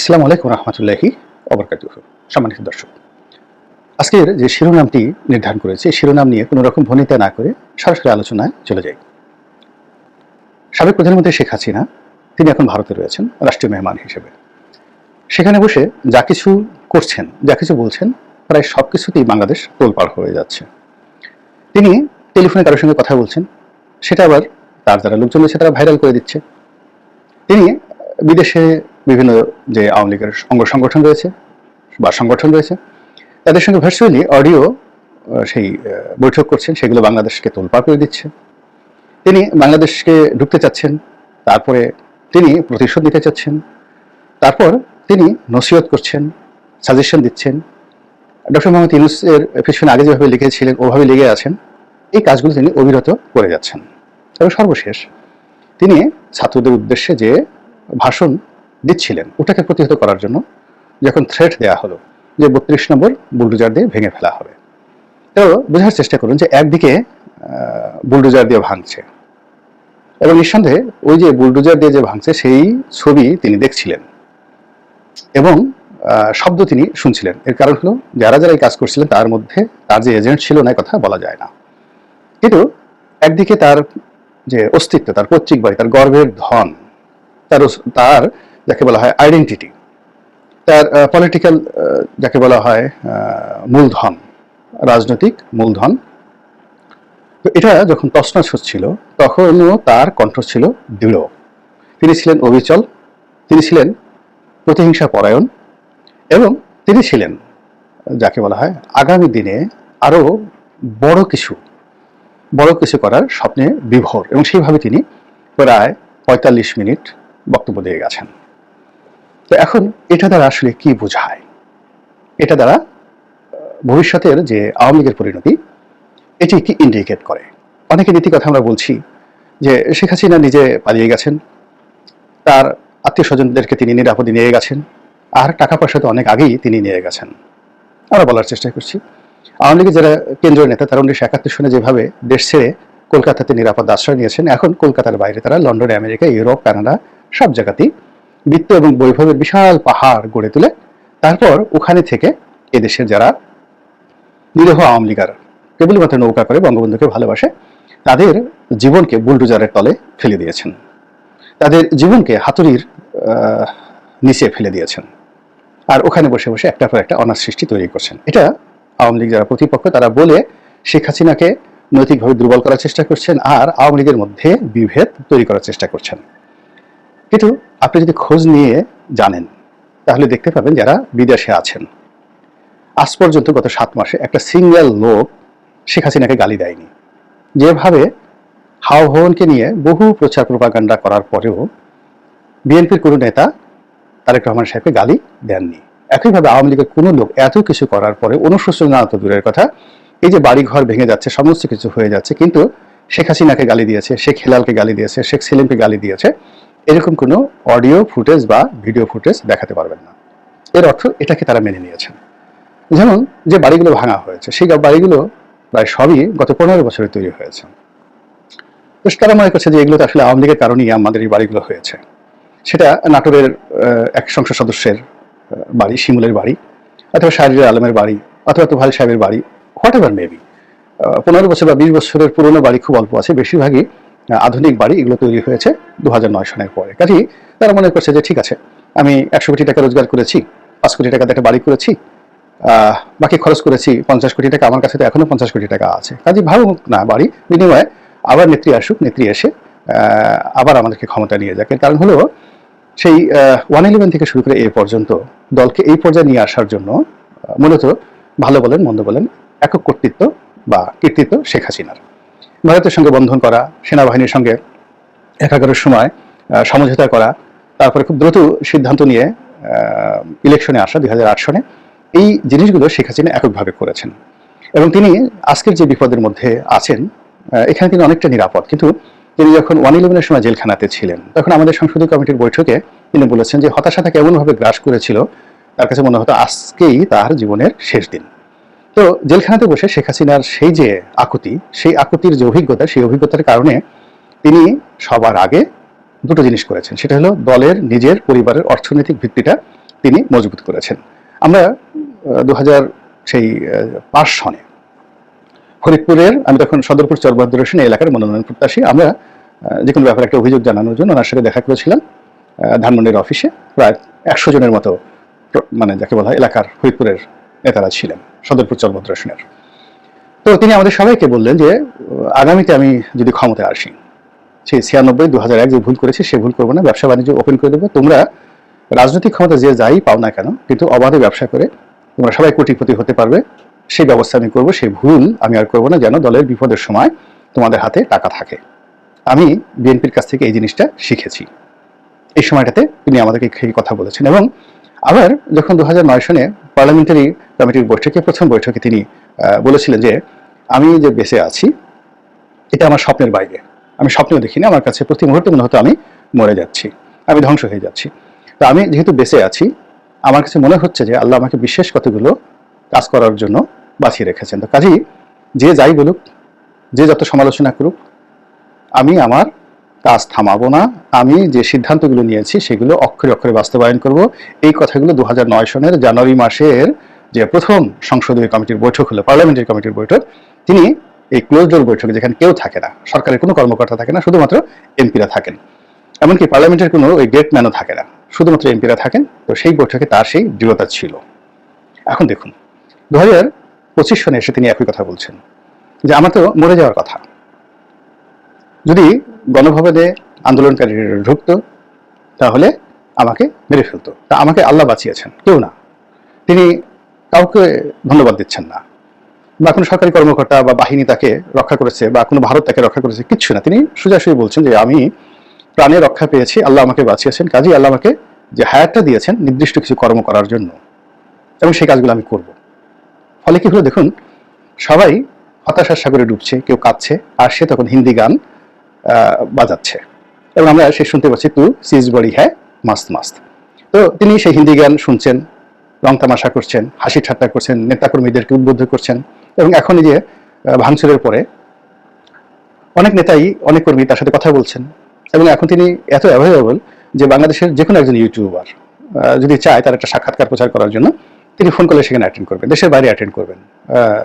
আসসালামু আলাইকুম রহমতুল্লাহি অবরকাত সম্মানিত দর্শক, আজকের যে শিরোনামটি নির্ধারণ করেছে শিরোনাম নিয়ে কোনো রকম ভনিতা না করে সরাসরি আলোচনায় চলে যাই। সাবেক প্রধানমন্ত্রী শেখ হাসিনা, তিনি এখন ভারতে রয়েছেন, রাষ্ট্রীয় মেহমান হিসেবে। সেখানে বসে যা কিছু করছেন, যা কিছু বলছেন, প্রায় সব কিছুতেই বাংলাদেশ তোলপাড় হয়ে যাচ্ছে। তিনি টেলিফোনে কারোর সঙ্গে কথা বলছেন, সেটা আবার তার যারা লোকজন তারা ভাইরাল করে দিচ্ছে। তিনি বিদেশে বিভিন্ন যে আওয়ামী লীগের অঙ্গ সংগঠন রয়েছে বা সংগঠন রয়েছে, তাদের সঙ্গে ভার্চুয়ালি অডিও সেই বৈঠক করছেন। সেগুলো বাংলাদেশকে তোলপাড় করে দিচ্ছে। তিনি বাংলাদেশকে ঢুকতে চাচ্ছেন, তারপরে তিনি প্রতিশোধ নিতে চাচ্ছেন। তারপর তিনি নসিহত করছেন সাজেশন দিচ্ছেন। ডক্টর মোহাম্মদ ইউনুসের পিছনে আগে যেভাবে লিখেছিলেন, ওভাবে লেগে আছেন, এই কাজগুলো তিনি অবিরত করে যাচ্ছেন। এবং সর্বশেষ, তিনি ছাত্রদের উদ্দেশ্যে যে ভাষণ দিচ্ছিলেন। ওটাকে প্রতিহত করার জন্য যখন থ্রেট দেওয়া হলো যে বত্রিশ নম্বর বুলডোজার দিয়ে ভেঙে ফেলা হবে। তো বোঝার চেষ্টা করুন যে একদিকে বুলডোজার দিয়ে ভাঙছে এবং নিঃসন্দেহে ওই যে বুলডোজার দিয়ে যে ভাঙছে সেই ছবি তিনি দেখছিলেন এবং শব্দ তিনি শুনছিলেন। এর কারণ হলো যারা যারা এই কাজ করছিলেন তার মধ্যে তার যে এজেন্ট ছিল না কথা বলা যায় না। কিন্তু একদিকে তার যে অস্তিত্ব, তার পৈতৃক বাড়ি, তার গর্বের ধন, তার তার যাকে বলা হয় আইডেন্টিটি তার পলিটিক্যাল যাকে বলা হয় মূলধন, রাজনৈতিক মূলধন। তো এটা যখন তছনছ হচ্ছিল, তখনও তার কণ্ঠ ছিল দৃঢ়। তিনি ছিলেন অবিচল, তিনি ছিলেন প্রতিহিংসা পরায়ণ এবং তিনি ছিলেন, যাকে বলা হয় আগামী দিনে আরও বড় কিছু বড় কিছু করার স্বপ্নে বিভোর এবং সেইভাবে তিনি প্রায় পঁয়তাল্লিশ মিনিট বক্তব্য দিয়ে গেছেন। তো এখন এটা দ্বারা আসলে কি বোঝায়? এটা দ্বারা ভবিষ্যতের যে আওয়ামী লীগের পরিণতি, এটি কি ইন্ডিকেট করে? অনেকে নীতি কথা আমরা বলছি যে শেখ হাসিনা নিজে পালিয়ে গেছেন, তার আত্মীয় স্বজনদেরকে তিনি নিরাপদে নিয়ে গেছেন, আর টাকা পয়সা তো অনেক আগেই তিনি নিয়ে গেছেন। আমরা বলার চেষ্টা করছি। আওয়ামী লীগের যারা কেন্দ্রীয় নেতা, তারা উনিশশো একাত্তর সনে যেভাবে দেশ ছেড়ে কলকাতাতে নিরাপদ আশ্রয় নিয়েছেন, এখন কলকাতার বাইরে তারা, লন্ডনে আমেরিকা, ইউরোপ, কানাডা, সব জায়গাতেই বৃত্ত এবং বৈভবের বিশাল পাহাড় গড়ে তুলে। তারপর ওখানে থেকে এদেশের যারা নিরীহ আওয়ামী লীগার কেবলমাত্র নৌকা করে বঙ্গবন্ধুকে ভালোবাসে, তাদের জীবনকে বুলডোজারের তলে ফেলে দিয়েছেন। তাদের জীবনকে হাতুড়ির নিচে ফেলে দিয়েছেন। আর ওখানে বসে বসে একটার পর একটা অনার সৃষ্টি তৈরি করছেন। এটা আওয়ামী লীগ যারা প্রতিপক্ষ, তারা বলে শেখ হাসিনাকে নৈতিকভাবে দুর্বল করার চেষ্টা করছেন আর আওয়ামী লীগের মধ্যে বিভেদ তৈরি করার চেষ্টা করছেন। কিন্তু আপনি যদি খোঁজ নিয়ে জানেন, তাহলে দেখতে পাবেন যারা বিদেশে আছেন। আজ পর্যন্ত গত সাত মাসে একটা সিঙ্গেল লোক শেখ হাসিনাকে গালি দেয়নি। যেভাবে হাও ভবনকে নিয়ে বহু প্রচার প্রপাগান্ডা করার পরেও বিএনপির কোনো নেতা তারেক রহমান সাহেবকে গালি দেননি। একইভাবে আওয়ামী লীগের কোনো লোক এত কিছু করার পরে অনুশোচনা তো দূরের কথা, এই যে বাড়িঘর ভেঙে যাচ্ছে, সমস্ত কিছু হয়ে যাচ্ছে, কিন্তু শেখ হাসিনাকে গালি দিয়েছে, শেখ হেলালকে গালি দিয়েছে, শেখ সেলিমকে গালি দিয়েছে এরকম কোনো অডিও ফুটেজ বা ভিডিও ফুটেজ দেখাতে পারবেন না। এর অর্থ এটাকে তারা মেনে নিয়েছেন। যেমন যে বাড়িগুলো ভাঙা হয়েছে, সেই বাড়িগুলো প্রায় সবই গত পনেরো বছরে তৈরি হয়েছে। তো তারা মনে করছে যে এগুলো তো আসলে আওয়ামী লীগের কারণেই আমাদের এই বাড়িগুলো হয়েছে। সেটা নাটোরের এক সংসদ সদস্যের বাড়ি, শিমুলের বাড়ি, অথবা শাহরিয়ার আলমের বাড়ি, অথবা তোফাল সাহেবের বাড়ি, হোয়াট এভার মেবি পনেরো বছর বা বিশ বছরের পুরনো বাড়ি খুব অল্প আছে, বেশিরভাগই আধুনিক বাড়ি এগুলো তৈরি হয়েছে দু সনের পরে। কাজেই তারা মনে করছে যে, ঠিক আছে, আমি একশো কোটি টাকা রোজগার করেছি, পাঁচ কোটি টাকা দিয়ে একটা বাড়ি করেছি বাকি খরচ করেছি পঞ্চাশ কোটি টাকা, আমার কাছে তো এখনও পঞ্চাশ কোটি টাকা আছে। কাজে ভালো হোক না, বাড়ি বিনিময়ে আবার নেত্রী আসুক, নেত্রী এসে আবার আমাদেরকে ক্ষমতা নিয়ে যাক। কারণ হলো, সেই ওয়ান ইলেভেন থেকে শুরু করে এ পর্যন্ত দলকে এই পর্যায়ে নিয়ে আসার জন্য মূলত ভালো বলেন, মন্দ বলেন, একক কর্তৃত্ব বা কৃতিত্ব শেখ হাসিনার। ভারতের সঙ্গে বন্ধন করা, সেনাবাহিনীর সঙ্গে একাগারের সময় সমঝোতা করা, তারপরে খুব দ্রুত সিদ্ধান্ত নিয়ে ইলেকশনে আসা দুই হাজার আট সনে, এই জিনিসগুলো শেখ হাসিনা এককভাবে করেছেন। এবং তিনি আজকের যে বিপদের মধ্যে আছেন এখানে তিনি অনেকটা নিরাপদ। কিন্তু তিনি যখন ওয়ান ইলেভেনের সময় জেলখানাতে ছিলেন, তখন আমাদের সংসদীয় কমিটির বৈঠকে তিনি বলেছেন যে হতাশা তাকে এমনভাবে গ্রাস করেছিল, তার কাছে মনে হতো আজকেই তার জীবনের শেষ দিন। তো জেলখানাতে বসে শেখ হাসিনার সেই যে আকুতি, সেই আকুতির যে অভিজ্ঞতা, সেই অভিজ্ঞতার কারণে তিনি সবার আগে দুটো জিনিস করেছেন। সেটা হলো দলের, নিজের, পরিবারের অর্থনৈতিক ভিত্তিটা তিনি মজবুত করেছেন। আমরা দু হাজার সেই পাঁচ সনে ফরিদপুরের, আমি তখন সদরপুর চরবদ্র হোসেন এলাকার মনোনয়ন প্রত্যাশী, আমরা যে কোনো ব্যাপারে একটা অভিযোগ জানানোর জন্য ওনার সাথে দেখা করেছিলাম ধানমন্ডির অফিসে। প্রায় একশো জনের মতো মানে যাকে বলা হয় এলাকার ফরিদপুরের নেতারা ছিলেন। সদরপুর চরবদ্র হোসেনের তো তিনি আমাদের সবাইকে বললেন যে, আগামীতে আমি যদি ক্ষমতায় আসি, সেই ছিয়ানব্বই দু হাজার এক যে ভুল করেছি, সে ভুল করব না, ব্যবসা বাণিজ্য ওপেন করে দেবো। তোমরা রাজনৈতিক ক্ষমতা যে যাই পাও না কেন, কিন্তু অবাধে ব্যবসা করে তোমরা সবাই কোটিপতি হতে পারবে, সেই ব্যবস্থা আমি করব, সেই ভুল আমি আর করব না, যেন দলের বিপদের সময় তোমাদের হাতে টাকা থাকে। আমি বিএনপির কাছ থেকে এই জিনিসটা শিখেছি। এই সময়টাতে তিনি আমাদেরকে এই কথা বলেছেন এবং আবার যখন দু হাজার নয় সনে পার্লামেন্টারি কমিটির বৈঠকে, প্রথম বৈঠকে তিনি বলেছিলেন যে, আমি যে বেঁচে আছি, এটা আমার স্বপ্নের বাইরে। আমি স্বপ্নেও দেখিনি, আমার কাছে প্রতি মুহূর্তে মনে হতো আমি মরে যাচ্ছি, আমি ধ্বংস হয়ে যাচ্ছি। তো আমি যেহেতু বেঁচে আছি, আমার কাছে মনে হচ্ছে যে আল্লাহ আমাকে বিশেষ কতগুলো কাজ করার জন্য বাঁচিয়ে রেখেছেন। তো কাজেই যে যাই বলুক, যে যত সমালোচনা করুক, আমি আমার কাজ থামাবো না। আমি যে সিদ্ধান্তগুলো নিয়েছি, সেগুলো অক্ষরে অক্ষরে বাস্তবায়ন করব। এই কথাগুলো দু নয় সনের জানুয়ারি মাসের যে প্রথম সংসদীয় কমিটির বৈঠক হলো, পার্লামেন্টারি কমিটির বৈঠক, তিনি এই ক্লোজ ডোর বৈঠকে যেখানে কেউ থাকে না, সরকারের কোনো কর্মকর্তা থাকে না, শুধুমাত্র এমপিরা থাকেন। এমনকি পার্লামেন্টের কোনো ওই গেট ম্যানও থাকে না, শুধুমাত্র এমপিরা থাকেন, তো সেই বৈঠকে তার সেই দৃঢ়তা ছিল। এখন দেখুন দু হাজার পঁচিশ সনে এসে তিনি একই কথা বলছেন, যে আমার তো মরে যাওয়ার কথা। যদি গণভবনে আন্দোলনকারীরা ঢুকতো, তাহলে আমাকে মেরে ফেলতো, তা আমাকে আল্লাহ বাঁচিয়েছেন, কেউ না। তিনি কাউকে ধন্যবাদ দিচ্ছেন না। বা কোনো সরকারি কর্মকর্তা বা বাহিনী তাকে রক্ষা করেছে বা কোনো ভারত তাকে রক্ষা করেছে, কিচ্ছু না। তিনি সোজাসুজি বলছেন যে, আমি প্রাণে রক্ষা পেয়েছি, আল্লাহ আমাকে বাঁচিয়েছেন। কাজেই আল্লাহ আমাকে যে হায়ারটা দিয়েছেন, নির্দিষ্ট কিছু কর্ম করার জন্য। এবং সেই কাজগুলো আমি করব। ফলে কি হলো দেখুন, সবাই হতাশার সাগরে ডুবছে, কেউ কাঁদছে, আর সে তখন হিন্দি গান বাজাচ্ছে। এবং আমরা সে শুনতে পাচ্ছি, তু সিজ বড়ি হ্যাঁ মাস্ত মাস্ত। তো তিনি সেই হিন্দি গান শুনছেন রং তামাশা করছেন, হাসি ঠাট্টা করছেন, নেতাকর্মীদেরকে উদ্বুদ্ধ করছেন এবং এখন যে ভাঙচুরের পরে অনেক নেতাই, অনেক কর্মী তার সাথে কথা বলছেন এবং এখন তিনি এত অ্যাভেলেবল যে বাংলাদেশের যে কোনো একজন ইউটিউবার যদি চায় তার একটা সাক্ষাৎকার প্রচার করার জন্য, তিনি ফোন করলে সেখানে অ্যাটেন্ড করবেন, দেশের বাইরে অ্যাটেন্ড করবেন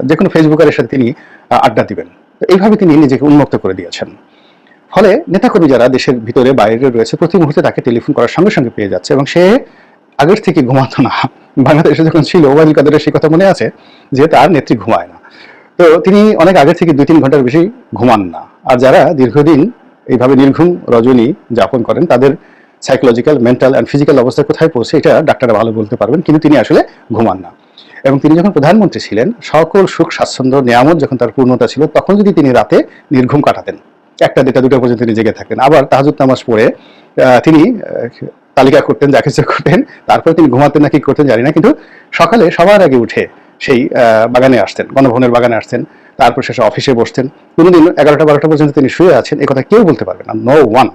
যে কোনো ফেসবুকারের সাথে তিনি আড্ডা দিবেন। এইভাবে তিনি নিজেকে উন্মুক্ত করে দিয়েছেন। ফলে নেতাকর্মী যারা দেশের ভিতরে, বাইরে রয়েছে, প্রতি মুহূর্তে তাকে টেলিফোন করার সঙ্গে সঙ্গে পেয়ে যাচ্ছে এবং সে আগের থেকে ঘুমাতো না। বাংলাদেশে যখন ছিল, ওবায়দুল কাদেরের সেই কথা মনে আছে যে তার নেত্রী ঘুমায় না। তো তিনি অনেক আগের থেকে দুই তিন ঘণ্টার বেশি ঘুমান না। আর যারা দীর্ঘদিন এইভাবে নির্ঘুম রজনী যাপন করেন, তাদের সাইকোলজিক্যাল মেন্টাল অ্যান্ড ফিজিক্যাল অবস্থা কোথায় পৌঁছে এটা ডাক্তাররা ভালো বলতে পারবেন, কিন্তু তিনি আসলে ঘুমান না। এবং তিনি যখন প্রধানমন্ত্রী ছিলেন, সকল সুখ, স্বাচ্ছন্দ্য, নিয়ামত যখন তার পূর্ণতা ছিল, তখন যদি তিনি রাতে নির্ঘুম কাটাতেন, একটা দুটা দুটো পর্যন্ত তিনি জেগে থাকতেন। আবার তাহাজুদ নামাজ পড়ে তিনি তালিকা করতেন যা কিছু করতেন, তারপরে তিনি ঘুমাতেন না, কি করতেন জানি না, কিন্তু সকালে সবার আগে উঠে সেই বাগানে আসতেন গণভবনের বাগানে আসতেন, তারপর শেষে অফিসে বসতেন। কোনোদিন এগারোটা, বারোটা পর্যন্ত তিনি শুয়ে আছেন কথা কেউ বলতে পারবে না নো ওয়ান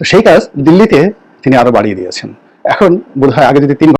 সেই কাজ দিল্লিতে তিনি আরও বাড়িয়ে দিয়েছেন। এখন বোধ হয় আগে যদি তিন